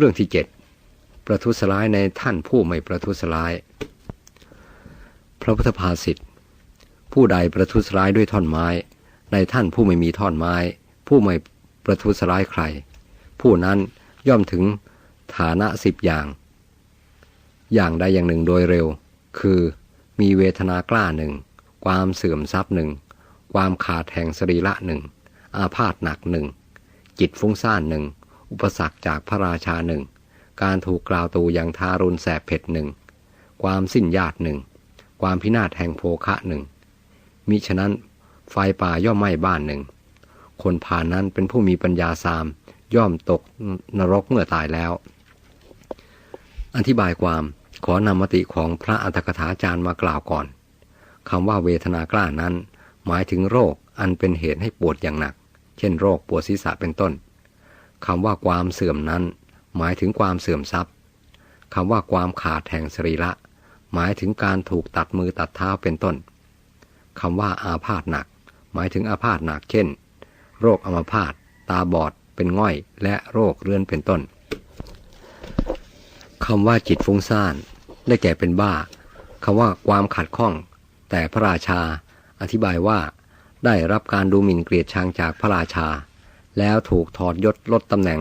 เรื่องที่เจ็ดประทุษร้ายในท่านผู้ไม่ประทุษร้าย พระพุทธภาษิตผู้ใดประทุษร้ายด้วยท่อนไม้ ในท่านผู้ไม่มีท่อนไม้ ผู้ไม่ประทุษร้ายใคร ผู้นั้นย่อมถึงฐานะสิบอย่าง อย่างใดอย่างหนึ่งโดยเร็ว คือมีเวทนากล้าหนึ่ง ความเสื่อมทรัพย์หนึ่ง ความขาดแห่งสรีระหนึ่ง อาพาธหนักหนึ่ง จิตฟุ้งซ่านหนึ่ง อุปสรรคจากพระราชาหนึ่ง การถูกกล่าวตูอย่างทารุณแสบเผ็ดหนึ่ง ความสิ้นญาติหนึ่ง ความพินาศแห่งโภคะหนึ่ง มิฉะนั้นไฟป่าย่อมไหม้บ้านหนึ่ง คนผ่านนั้นเป็นผู้มีปัญญาสาม ย่อมตกนรกเมื่อตายแล้ว อธิบายความขอนำมติของพระอัตถกถาจารย์มากล่าวก่อนคำว่าเวทนากล้านั้น หมายถึงโรคอันเป็นเหตุให้ปวดอย่างหนัก เช่นโรคปวดศีรษะเป็นต้น คำว่าความเสื่อมนั้น หมายถึงความเสื่อมทรัพย์คำว่าความขาดแห่งสรีระ หมายถึงการถูกตัดมือตัดเท้าเป็นต้นคำว่าอาพาธหนัก หมายถึงอาพาธหนักเช่น โรคอัมพาตตาบอด เป็นง่อย และโรคเรื้อนเป็นต้นคำว่าจิตฟุ้งซ่านได้แก่เป็นบ้าคำว่าความขัดข้อง แต่พระราชา อธิบายว่า ได้รับการดูหมิ่นเกลียดชังจากพระราชา แล้วถูกถอดยศลดตำแหน่ง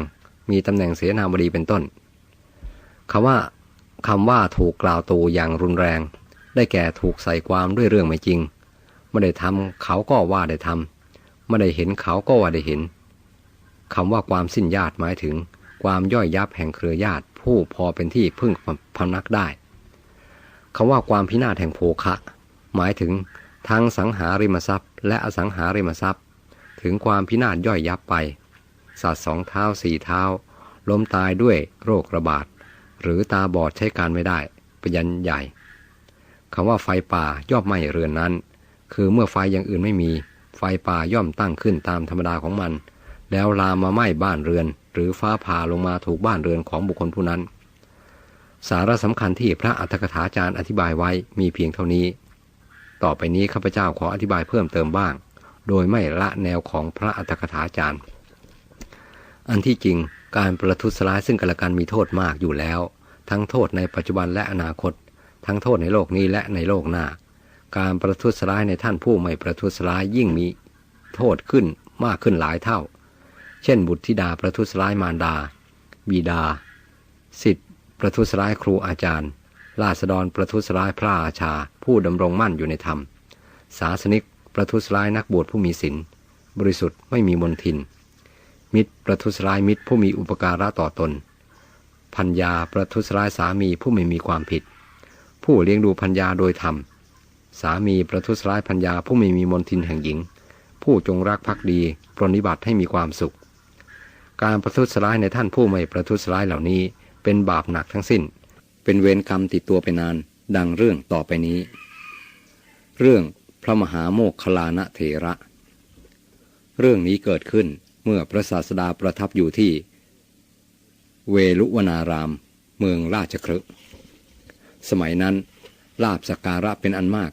มีตำแหน่งเสนาบดีเป็นต้นคำว่าคำว่าถูกกล่าวตูอย่างรุนแรง ได้แก่ถูกใส่ความด้วยเรื่องไม่จริง ไม่ได้ทำเขาก็ว่าได้ทำไม่ได้เห็นเขาก็ว่าได้เห็นคำว่าความสิ้นญาติหมายถึง ความย่อยยับแห่งเครือญาติ ผู้พอเป็นที่พึ่งพำนักได้คำว่าความพินาศแห่งโภคะ หมายถึงทั้งสังหาริมทรัพย์ และอสังหาริมทรัพย์ ถึงความพินาศย่อยยับไป สัตว์สองเท้าสี่เท้า ล้มตายด้วยโรคระบาด หรือตาบอดใช้การไม่ได้ปยันใหญ่คำว่าไฟป่าย่อมไหม้เรือนนั้น คือเมื่อไฟอย่างอื่นไม่มี ไฟป่าย่อมตั้งขึ้นตามธรรมดาของมัน แล้วลามมาไหม้บ้านเรือน หรือฟ้าผ่าลงมาถูกบ้านเรือนของบุคคลผู้นั้น สาระสำคัญที่พระอัฏฐกถาจารย์อธิบายไว้มีเพียงเท่านี้ ต่อไปนี้ข้าพเจ้าขออธิบายเพิ่มเติมบ้าง โดยไม่ละแนวของพระอัฏฐกถาจารย์ อันที่จริงการประทุษร้ายซึ่งกันและกันมีโทษมากอยู่แล้ว ทั้งโทษในปัจจุบันและอนาคต ทั้งโทษในโลกนี้และในโลกหน้า การประทุษร้ายในท่านผู้ไม่ประทุษร้ายยิ่งมีโทษขึ้นมากขึ้นหลายเท่า เช่น บุตรธิดาประทุษร้ายมารดา บิดา สิทธิประทุษร้ายครูอาจารย์ ราษฎรประทุษร้ายพระอาชา ผู้ดำรงมั่นอยู่ในธรรม ศาสนิก ประทุษร้ายนักบวชผู้มีศีลบริสุทธิ์ไม่มีมนทิน มิตรประทุษร้ายมิตรผู้มีอุปการะต่อตนพัญญาประทุษร้ายสามีผู้ไม่มีความผิด ผู้เลี้ยงดูพัญญาโดยธรรม สามีประทุษร้ายพัญญาผู้ไม่มีมนทินแห่งหญิง ผู้จงรักภักดีปรนิบัติให้มีความสุข การประทุษร้ายในท่านผู้ไม่ประทุษร้ายเหล่านี้เป็นบาปหนักทั้งสิ้น เป็นเวรกรรมติดตัวไปนาน ดังเรื่องต่อไปนี้ เรื่อง พระมหาโมคคลานะเถระ เรื่องนี้เกิดขึ้นเมื่อพระศาสดาประทับอยู่ที่ เวลุวนาราม เมืองราชครึสมัยนั้นลาบสการะเป็นอันมาก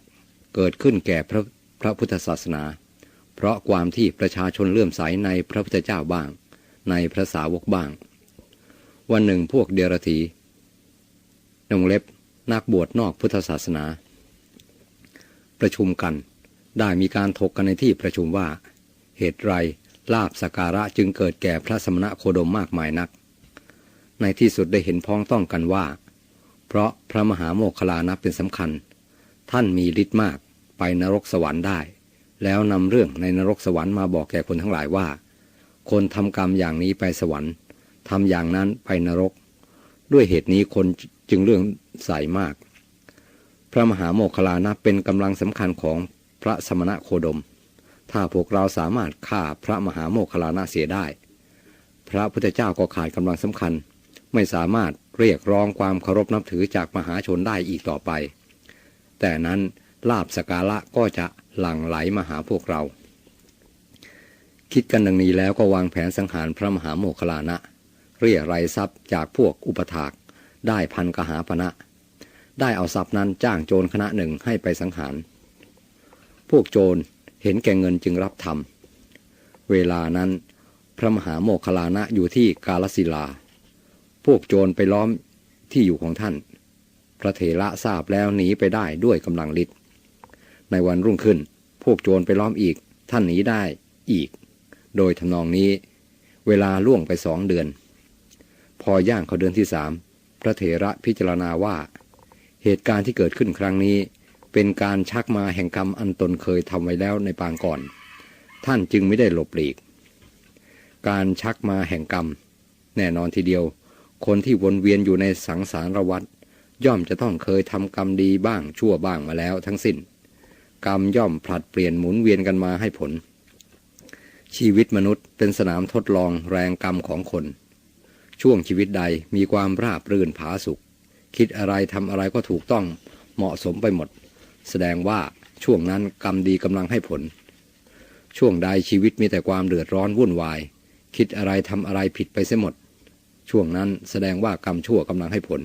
เกิดขึ้นแก่พระพระพุทธศาสนา เพราะความที่ประชาชนเลื่อมใสในพระพุทธเจ้าบ้าง ในพระสาวกบ้าง วันหนึ่งพวกเดรธีนงเล็บนักบวชนอกพุทธศาสนา ประชุมกัน ได้มีการถกกันในที่ประชุมว่า เหตุไรลาบสการะจึงเกิดแก่พระสมณะโคดมมากมายนัก ในที่สุดได้เห็นพ้องต้องกันว่า เพราะพระมหาโมคคลานับเป็นสำคัญ ท่านมีฤทธิ์มากไปนรกสวรรค์ได้ แล้วนำเรื่องในนรกสวรรค์มาบอกแก่คนทั้งหลายว่า คนทำกรรมอย่างนี้ไปสวรรค์ทำอย่างนั้นไปนรก ด้วยเหตุนี้คนจึงเรื่องใสมาก ระมหาโมคคลานะเป็นกำลังสำคัญของพระสมณะโคดม ถ้าพวกเราสามารถฆ่าพระมหาโมคคลานะเสียได้ พระพุทธเจ้าก็ขาดกำลังสำคัญ ไม่สามารถเรียกร้องความเคารพนับถือจากมหาชนได้อีกต่อไป แต่นั้นลาบสกาละก็จะหลั่งไหลมาหาพวกเรา คิดกันดังนี้แล้วก็วางแผนสังหารพระมหาโมคคลานะ เรียไรทรัพย์จากพวกอุปถากได้พันกหาปณะ ได้เอาทรัพย์นั้นจ้างโจรคณะหนึ่งให้ไปสังหาร พวกโจรเห็นแก่เงินจึงรับทำเวลานั้นพระมหาโมคคลานะอยู่ที่กาลสิลา พวกโจรไปล้อมที่อยู่ของท่าน พระเถระทราบแล้วหนีไปได้ด้วยกำลังฤทธิ์ ในวันรุ่งขึ้น พวกโจรไปล้อมอีก ท่านหนีได้อีก โดยทำนองนี้ เวลาล่วงไปสองเดือน พอย่างเขาเดือนที่สาม พระเถระพิจารณาว่า เหตุการณ์ที่เกิดขึ้นครั้งนี้ เป็นการชักมาแห่งกรรมอันตนเคยทำไว้แล้วในปางก่อน ท่านจึงไม่ได้หลบหลีก การชักมาแห่งกรรม แน่นอนทีเดียว คนที่วนเวียนอยู่ในสังสารวัฏย่อมจะต้องเคยทำกรรมดีบ้างชั่วบ้างมาแล้วทั้งสิ้น กรรมย่อมผลัดเปลี่ยนหมุนเวียนกันมาให้ผล ชีวิตมนุษย์เป็นสนามทดลองแรงกรรมของคน ช่วงชีวิตใดมีความราบรื่นผาสุข คิดอะไรทำอะไรก็ถูกต้องเหมาะสมไปหมด แสดงว่าช่วงนั้นกรรมดีกำลังให้ผล ช่วงใดชีวิตมีแต่ความเดือดร้อนวุ่นวาย คิดอะไรทำอะไรผิดไปเสียหมด ช่วงนั้นแสดงว่ากรรมชั่วกำลังให้ผล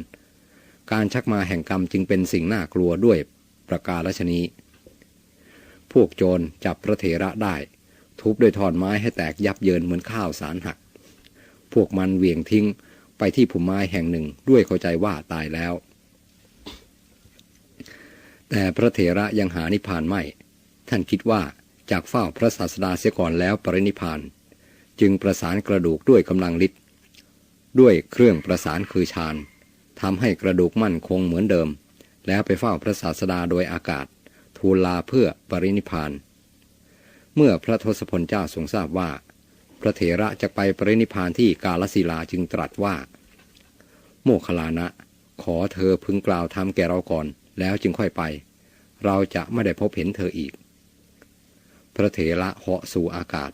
การชักมาแห่งกรรมจึงเป็นสิ่งน่ากลัวด้วยประการชนีพวกโจรจับพระเถระได้ ทุบด้วยท่อนไม้ให้แตกยับเยินเหมือนข้าวสารหัก พวกมันเหวี่ยงทิ้ง ไปที่ผุมไม้แห่งหนึ่งด้วยเข้าใจว่าตายแล้ว แต่พระเถระยังหานิพพานไม่ ท่านคิดว่าจากเฝ้าพระศาสดาเสียก่อนแล้วปรินิพพาน จึงประสานกระดูกด้วยกำลังฤทธิ์ด้วยเครื่องประสานคือฌานทำให้กระดูกมั่นคงเหมือนเดิม แล้วไปเฝ้าพระศาสดาโดยอากาศ ทูลลาเพื่อปรินิพาน เมื่อพระทศพลเจ้าทรงทราบว่า พระเถระจะไปปรินิพานที่กาลสิลาจึงตรัสว่า โมคลานะ ขอเธอพึงกล่าวทำแก่เราก่อน แล้วจึงค่อยไป เราจะไม่ได้พบเห็นเธออีก พระเถระเหาะสู่อากาศ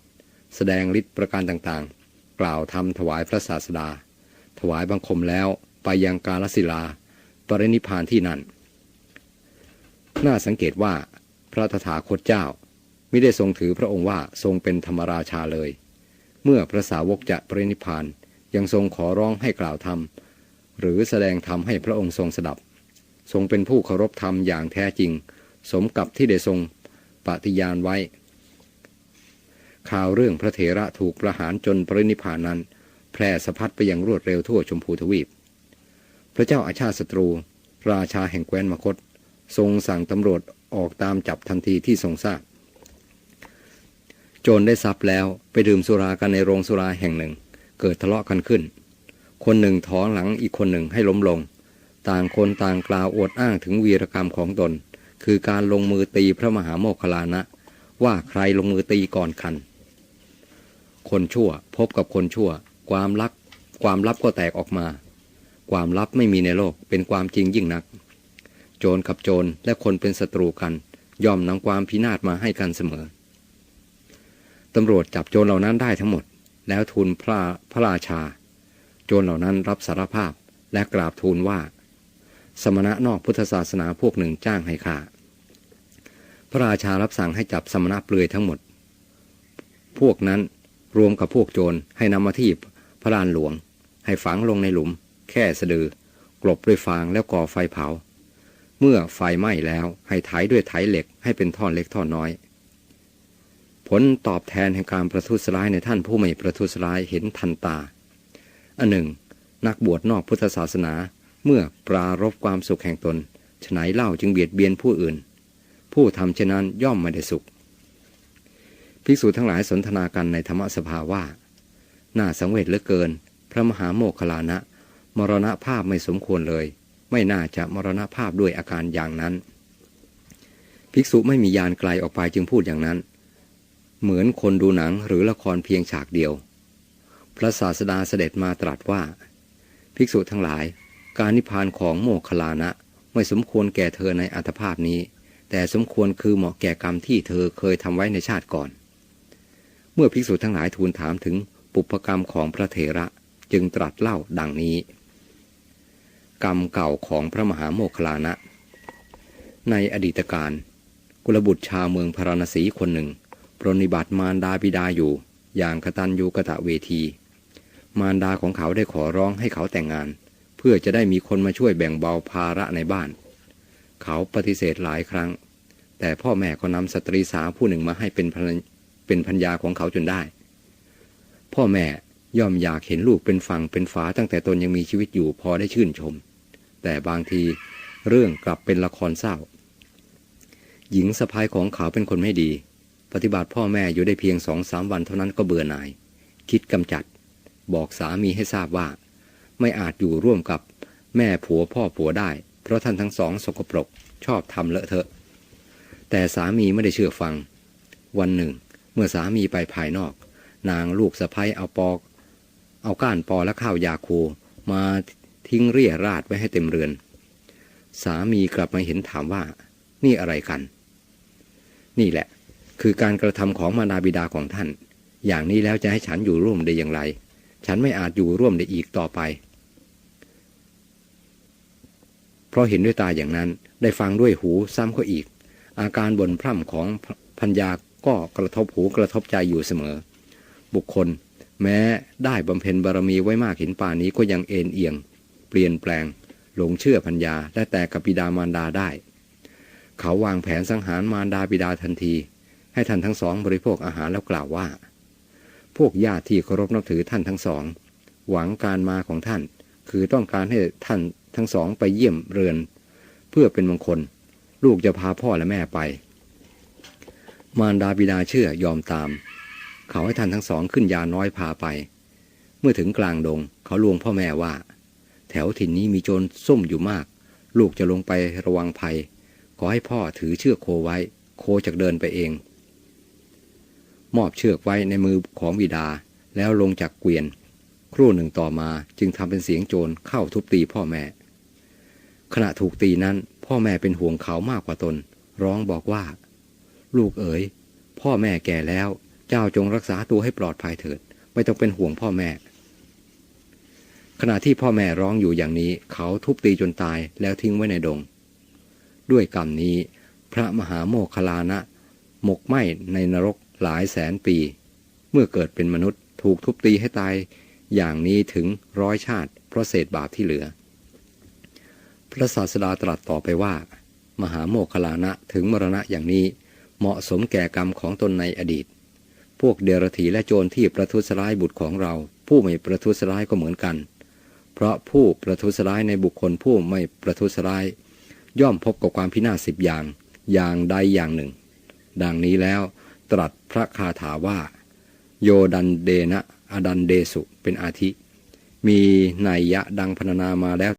แสดงฤทธิ์ประการต่างๆ กล่าวทำถวายพระศาสดา ถวายบังคมแล้วไปยังกาลสิลา ปรินิพพานที่นั่น น่าสังเกตว่า พระตถาคตเจ้าไม่ได้ทรงถือพระองค์ว่าทรงเป็นธรรมราชาเลย เมื่อพระสาวกจะปรินิพานยังทรงขอร้องให้กล่าวธรรม หรือแสดงธรรมให้พระองค์ทรงสดับ ทรงเป็นผู้เคารพธรรมอย่างแท้จริง สมกับที่ได้ทรงปฏิญาณไว้ ข่าวเรื่องพระเถระถูกประหารจนปรินิพานนั้น แพร่สะพัดไปอย่างรวดเร็วทั่วชมพูทวีป พระเจ้าอาชาติศัตรู ราชาแห่งแคว้นมคต ทรงสั่งตำรวจออกตามจับทันทีที่ทรงทราบ จรได้ทรัพย์แล้วไปดื่มสุรากันในโรงสุราแห่งหนึ่ง เกิดทะเลาะกันขึ้น คนหนึ่งถอนหลังอีกคนหนึ่งให้ล้มลง ต่างคนต่างกล่าวอวดอ้างถึงวีรกรรมของตน คือการลงมือตีพระมหาโมคคลานะ ว่าใครลงมือตีก่อนกัน คนชั่วพบกับคนชั่ว ความลักความลับก็แตกออกมา ความลับไม่มีในโลกเป็นความจริงยิ่งนัก โจรกับโจรและคนเป็นศัตรูกัน ย่อมนำความพินาศมาให้กันเสมอ ตำรวจจับโจรเหล่านั้นได้ทั้งหมด แล้วทูลพระพระราชา โจรเหล่านั้นรับสารภาพและกราบทูลว่า สมณะนอกพุทธศาสนาพวกหนึ่งจ้างให้ฆ่าพระราชารับสั่งให้จับสมณะเปลือยทั้งหมด พวกนั้นรวมกับพวกโจรให้นำมาที่พระลานหลวง ให้ฝังลงในหลุม แค่สะดือกลบด้วยฟางแล้วก่อไฟเผา เมื่อไฟไหม้แล้วให้ไถด้วยไถเหล็กให้เป็นท่อนเล็กท่อนน้อย ผลตอบแทนแห่งการประทุษร้ายในท่านผู้ไม่ประทุษร้ายเห็นทันตา อันหนึ่ง นักบวชนอกพุทธศาสนาเมื่อปรารบความสุขแห่งตนฉไหนเล่าจึงเบียดเบียนผู้อื่น ผู้ทำเช่นนั้นย่อมไม่ได้สุข ภิกษุทั้งหลายสนทนากันในธรรมสภาว่า น่าสังเวชเหลือเกิน พระมหาโมคคลานะ มรณภาพไม่สมควรเลย ไม่น่าจะมรณภาพด้วยอาการอย่างนั้น ภิกษุไม่มียานไกลออกไปจึงพูดอย่างนั้น เหมือนคนดูหนังหรือละครเพียงฉากเดียว พระศาสดาเสด็จมาตรัสว่า ภิกษุทั้งหลาย การนิพพานของโมคคลานะไม่สมควรแก่เธอในอัตภาพนี้ แต่สมควรคือเหมาะแก่กรรมที่เธอเคยทำไว้ในชาติก่อน เมื่อภิกษุทั้งหลายทูลถามถึงปุพกรรมของพระเถระจึงตรัสเล่าดังนี้ กรรมเก่าของพระมหาโมคคลานะ ในอดีตการ กุลบุตรชาวเมืองพาราณสีคนหนึ่ง ปรนิบัติมารดาบิดาอยู่ อย่างกตัญญูกะตะเวที มารดาของเขาได้ขอร้องให้เขาแต่งงาน เพื่อจะได้มีคนมาช่วยแบ่งเบาภาระในบ้าน เขาปฏิเสธหลายครั้ง แต่พ่อแม่ก็นำสตรีสาวผู้หนึ่งมาให้เป็นภรรเป็นพัญญาของเขาจนได้ พ่อแม่ย่อมอยากเห็นลูกเป็นฝั่งเป็นฝาตั้งแต่ตนยังมีชีวิตอยู่พอได้ชื่นชม แต่บางทีเรื่องกลับเป็นละครเศร้า หญิงสะพายของเขาเป็นคนไม่ดี ปฏิบัติพ่อแม่อยู่ได้เพียงสองสามวันเท่านั้นก็เบื่อหน่าย คิดกำจัด บอกสามีให้ทราบว่า ไม่อาจอยู่ร่วมกับแม่ผัวพ่อผัวได้ เพราะท่านทั้งสองสกปรก ชอบทำเลอะเทอะ แต่สามีไม่ได้เชื่อฟัง วันหนึ่ง เมื่อสามีไปภายนอก นางลูกสะพ้ยเอาปอก เอาก้านปอและข้าวยาคูมาทิ้งเรี่ยราดไว้ให้เต็มเรือน สามีกลับมาเห็นถามว่า นี่อะไรกัน นี่แหละ คือการกระทำของมารดาบิดาของท่าน อย่างนี้แล้วจะให้ฉันอยู่ร่วมได้อย่างไร ฉันไม่อาจอยู่ร่วมได้อีกต่อไป เพราะเห็นด้วยตาอย่างนั้นได้ฟังด้วยหูซ้ำเขาอีก อาการบ่นพร่ำของพัญญาก็กระทบหูกระทบใจอยู่เสมอ บุคคล แม้ได้บำเพ็ญบารมีไว้มากเห็นป่านนี้ก็ยังเอ็นเอียง เปลี่ยนแปลง หลงเชื่อพัญญาและแต่กับบิดามารดาได้ เขาวางแผนสังหารมารดาบิดาทันที ให้ท่านทั้งสองบริโภคอาหารแล้วกล่าวว่า พวกญาติที่เคารพนับถือท่านทั้งสอง หวังการมาของท่าน คือต้องการให้ท่านทั้งสองไปเยี่ยมเรือน เพื่อเป็นมงคล ลูกจะพาพ่อและแม่ไป มารดาบิดาเชื่อยอมตาม เขาให้ท่านทั้งสองขึ้นยาน้อยพาไป เมื่อถึงกลางดงเขาลวงพ่อแม่ว่า แถวถิ่นนี้มีโจรซุ่มอยู่มาก ลูกจะลงไประวังภัย ขอให้พ่อถือเชือกโคไว้ โคจะเดินไปเอง มอบเชือกไว้ในมือของบิดา แล้วลงจากเกวียน ครู่หนึ่งต่อมาจึงทำเป็นเสียงโจรเข้าทุบตีพ่อแม่ ขณะถูกตีนั้น พ่อแม่เป็นห่วงเขามากกว่าตน ร้องบอกว่า ลูกเอ๋ย พ่อแม่แก่แล้ว เจ้าจงรักษาตัวให้ปลอดภัยเถิด ไม่ต้องเป็นห่วงพ่อแม่ ขณะที่พ่อแม่ร้องอยู่อย่างนี้ เขาทุบตีจนตายแล้วทิ้งไว้ในดง ด้วยกรรมนี้ พระมหาโมคคลานะ หมกไหมในนรก หลายแสนปี เมื่อเกิดเป็นมนุษย์ถูกทุบตีให้ตายอย่างนี้ถึงร้อยชาติ เพราะเศษบาปที่เหลือ พระศาสดาตรัสต่อไปว่า มหาโมคลานะถึงมรณะอย่างนี้ เหมาะสมแก่กรรมของตนในอดีต พวกเดรธีและโจรที่ประทุษร้ายบุตรของเรา ผู้ไม่ประทุษร้ายก็เหมือนกัน เพราะผู้ประทุษร้ายในบุคคลผู้ไม่ประทุษร้าย ย่อมพบกับความพินาศสิบอย่าง อย่างใดอย่างหนึ่ง ดังนี้แล้ว ตรัสพระคาถาว่า โยดันเดนะอดันเดสุเป็นอาทิ มีนัยยะดังพรรณนามาแล้ว